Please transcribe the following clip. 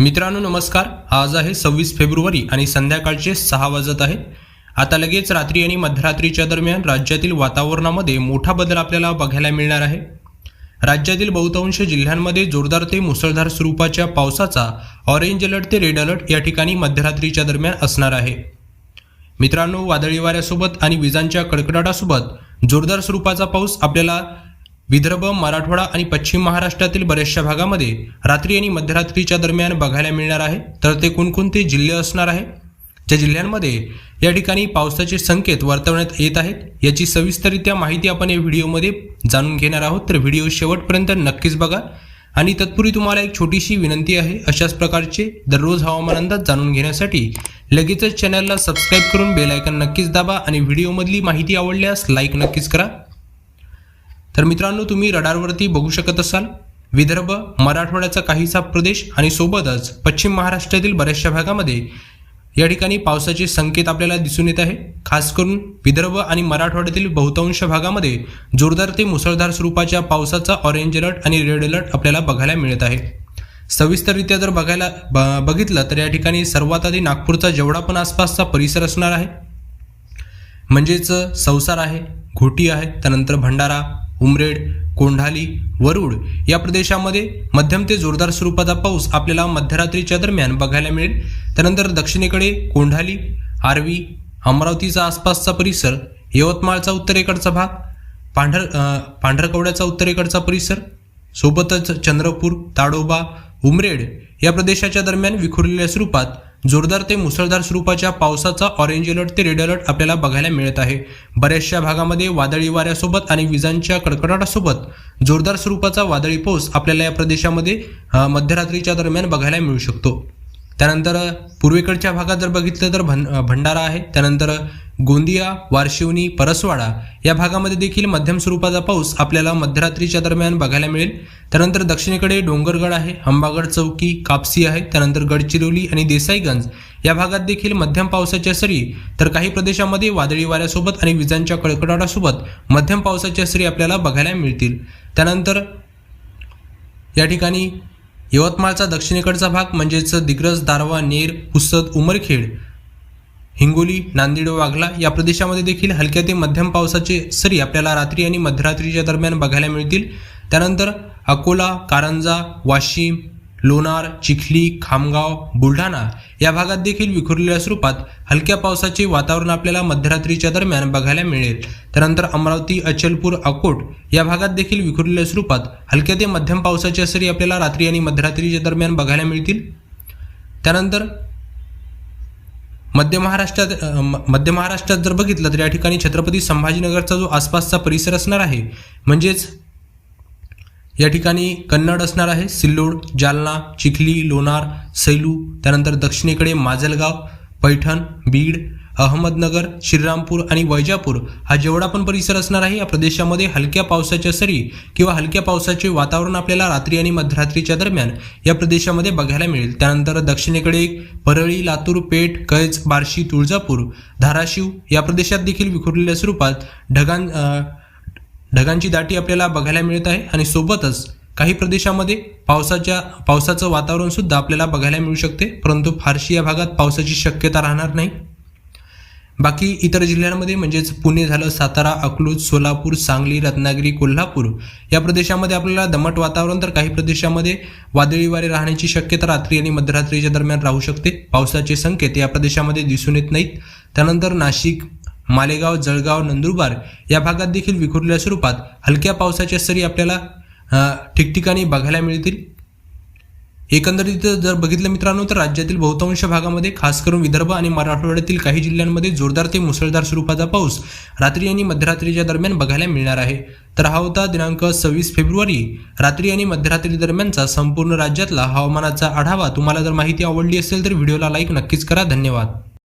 मित्रांनो नमस्कार. आज आहे सव्वीस फेब्रुवारी आणि संध्याकाळचे सहा वाजत आहे. आता लगेच रात्री आणि मध्यरात्रीच्या दरम्यान राज्यातील वातावरणामध्ये मोठा बदल आपल्याला बघायला मिळणार आहे. राज्यातील बहुतांश जिल्ह्यांमध्ये जोरदार ते मुसळधार स्वरूपाच्या पावसाचा ऑरेंज अलर्ट ते रेड अलर्ट या ठिकाणी मध्यरात्रीच्या दरम्यान असणार आहे. मित्रांनो वादळी वाऱ्यासोबत आणि विजांच्या कडकडाटासोबत जोरदार स्वरूपाचा पाऊस आपल्याला विदर्भ मराठवाडा आणि पश्चिम महाराष्ट्रातील बऱ्याचशा भागामध्ये रात्री आणि मध्यरात्रीच्या दरम्यान बघायला मिळणार आहे. तर ते कोणकोणते जिल्हे असणार आहे? ज्या जिल्ह्यांमध्ये या ठिकाणी पावसाचे संकेत वर्तवण्यात येत आहेत याची सविस्तरित्या माहिती आपण या व्हिडिओमध्ये जाणून घेणार आहोत. तर व्हिडिओ शेवटपर्यंत नक्कीच बघा. आणि तत्पूर्वी तुम्हाला एक छोटीशी विनंती आहे अशाच प्रकारचे दररोज हवामान अंदाज जाणून घेण्यासाठी लगेचच चॅनलला सबस्क्राईब करून बेल आयकन नक्कीच दाबा आणि व्हिडिओमधली माहिती आवडल्यास लाईक नक्कीच करा. तर मित्रांनो तुम्ही रडारवरती बघू शकत असाल विदर्भ मराठवाड्याचा काहीसा प्रदेश आणि सोबतच पश्चिम महाराष्ट्रातील बऱ्याचशा भागामध्ये या ठिकाणी पावसाचे संकेत आपल्याला दिसून येत आहे. खास करून विदर्भ आणि मराठवाड्यातील बहुतांश भागामध्ये जोरदार ते मुसळधार स्वरूपाच्या पावसाचा ऑरेंज अलर्ट आणि रेड अलर्ट आपल्याला बघायला मिळत आहे. सविस्तररित्या जर बघायला ब- बघितलं तर या ठिकाणी सर्वात आधी नागपूरचा जेवढा पण आसपासचा परिसर असणार आहे म्हणजेच संसार आहे घोटी आहे त्यानंतर भंडारा उमरेड कोंढाली वरुड या प्रदेशामध्ये मध्यम ते जोरदार स्वरूपाचा पाऊस आपल्याला मध्यरात्रीच्या दरम्यान बघायला मिळेल. त्यानंतर दक्षिणेकडे कोंढाली आर्वी अमरावतीचा आसपासचा परिसर यवतमाळचा उत्तरेकडचा भाग पांढर पांढरकवड्याचा उत्तरेकडचा परिसर सोबतच चंद्रपूर ताडोबा उमरेड या प्रदेशाच्या दरम्यान विखुरलेल्या स्वरूपात जोरदार ते मुसळधार स्वरूपाच्या पावसाचा ऑरेंज अलर्ट ते रेड अलर्ट आपल्याला बघायला मिळत आहे. बऱ्याचशा भागामध्ये वादळी वाऱ्यासोबत आणि विजांच्या कडकडाटासोबत जोरदार स्वरूपाचा वादळी पाऊस आपल्याला या प्रदेशामध्ये मध्यरात्रीच्या दरम्यान बघायला मिळू शकतो. त्यानंतर पूर्वेकडच्या भागात जर बघितलं तर भं भंडारा आहे. त्यानंतर गोंदिया वारशिवनी परसवाडा या भागामध्ये देखील मध्यम स्वरूपाचा पाऊस आपल्याला मध्यरात्रीच्या दरम्यान बघायला मिळेल. त्यानंतर दक्षिणेकडे डोंगरगड आहे अंबागड चौकी कापसी आहे त्यानंतर गडचिरोली आणि देसाईगंज या भागात देखील मध्यम पावसाच्या सरी तर काही प्रदेशामध्ये वादळी वाऱ्यासोबत आणि विजांच्या कडकडाटासोबत मध्यम पावसाच्या सरी आपल्याला बघायला मिळतील. त्यानंतर या ठिकाणी यवतमाळचा दक्षिणेकडचा भाग म्हणजेच दिग्रस दारवा नेर हुसद उमरखेड हिंगोली नांदेड वाघला या प्रदेशामध्ये देखील हलक्या ते मध्यम पावसाचे सरी आपल्याला रात्री आणि मध्यरात्रीच्या दरम्यान बघायला मिळतील. त्यानंतर अकोला कारंजा वाशिम लोणार चिखली खामगाव बुलढाणा या भागात देखील विखुरलेल्या स्वरूपात हलक्या पावसाचे वातावरण आपल्याला मध्यरात्रीच्या दरम्यान बघायला मिळेल. त्यानंतर अमरावती अचलपूर अकोट या भागात देखील विखुरलेल्या स्वरूपात हलक्या ते मध्यम पावसाच्या सरी आपल्याला रात्री आणि मध्यरात्रीच्या दरम्यान बघायला मिळतील. त्यानंतर मध्य महाराष्ट्रात मध्य महाराष्ट्रात जर बघितलं तर या ठिकाणी छत्रपती संभाजीनगरचा जो आसपासचा परिसर असणार आहे म्हणजेच या ठिकाणी कन्नड असणार आहे सिल्लोड जालना चिखली लोणार सैलू त्यानंतर दक्षिणेकडे माजलगाव पैठण बीड अहमदनगर श्रीरामपूर आणि वैजापूर हा जेवढा पण परिसर असणार आहे या प्रदेशामध्ये हलक्या पावसाच्या सरी किंवा हलक्या पावसाचे वातावरण आपल्याला रात्री आणि मध्यरात्रीच्या दरम्यान या प्रदेशामध्ये बघायला मिळेल. त्यानंतर दक्षिणेकडे परळी लातूर पेठ कैज बार्शी तुळजापूर धाराशिव या प्रदेशात देखील विखुरलेल्या स्वरूपात ढगां ढगांची दाटी आपल्याला बघायला मिळत आहे आणि सोबतच काही प्रदेशामध्ये पावसाच्या पावसाचं वातावरण सुद्धा आपल्याला बघायला मिळू शकते परंतु फारशी या भागात पावसाची शक्यता राहणार नाही. बाकी इतर जिल्ह्यांमध्ये म्हणजेच पुणे झालं सातारा अकलूज सोलापूर सांगली रत्नागिरी कोल्हापूर या प्रदेशामध्ये आपल्याला दमट वातावरण तर काही प्रदेशामध्ये वादळी वारे राहण्याची शक्यता रात्री आणि मध्यरात्रीच्या दरम्यान राहू शकते. पावसाचे संकेत या प्रदेशामध्ये दिसून येत नाहीत. त्यानंतर नाशिक मालेगाव जळगाव नंदुरबार या भागात देखील विखुरलेल्या स्वरूपात हलक्या पावसाच्या सरी आपल्याला ठिकठिकाणी बघायला मिळतील. एकंदरीत जर बघितलं मित्रांनो तर राज्यातील बहुतांश भागामध्ये खास करून विदर्भ आणि मराठवाड्यातील काही जिल्ह्यांमध्ये जोरदार ते मुसळधार स्वरूपाचा पाऊस रात्री आणि मध्यरात्रीच्या दरम्यान बघायला मिळणार आहे. तर हा होता दिनांक सव्वीस फेब्रुवारी. रात्री आणि मध्यरात्री दरम्यानचा संपूर्ण राज्यातला हवामानाचा आढावा. तुम्हाला जर माहिती आवडली असेल तर व्हिडिओला लाईक नक्कीच करा. धन्यवाद.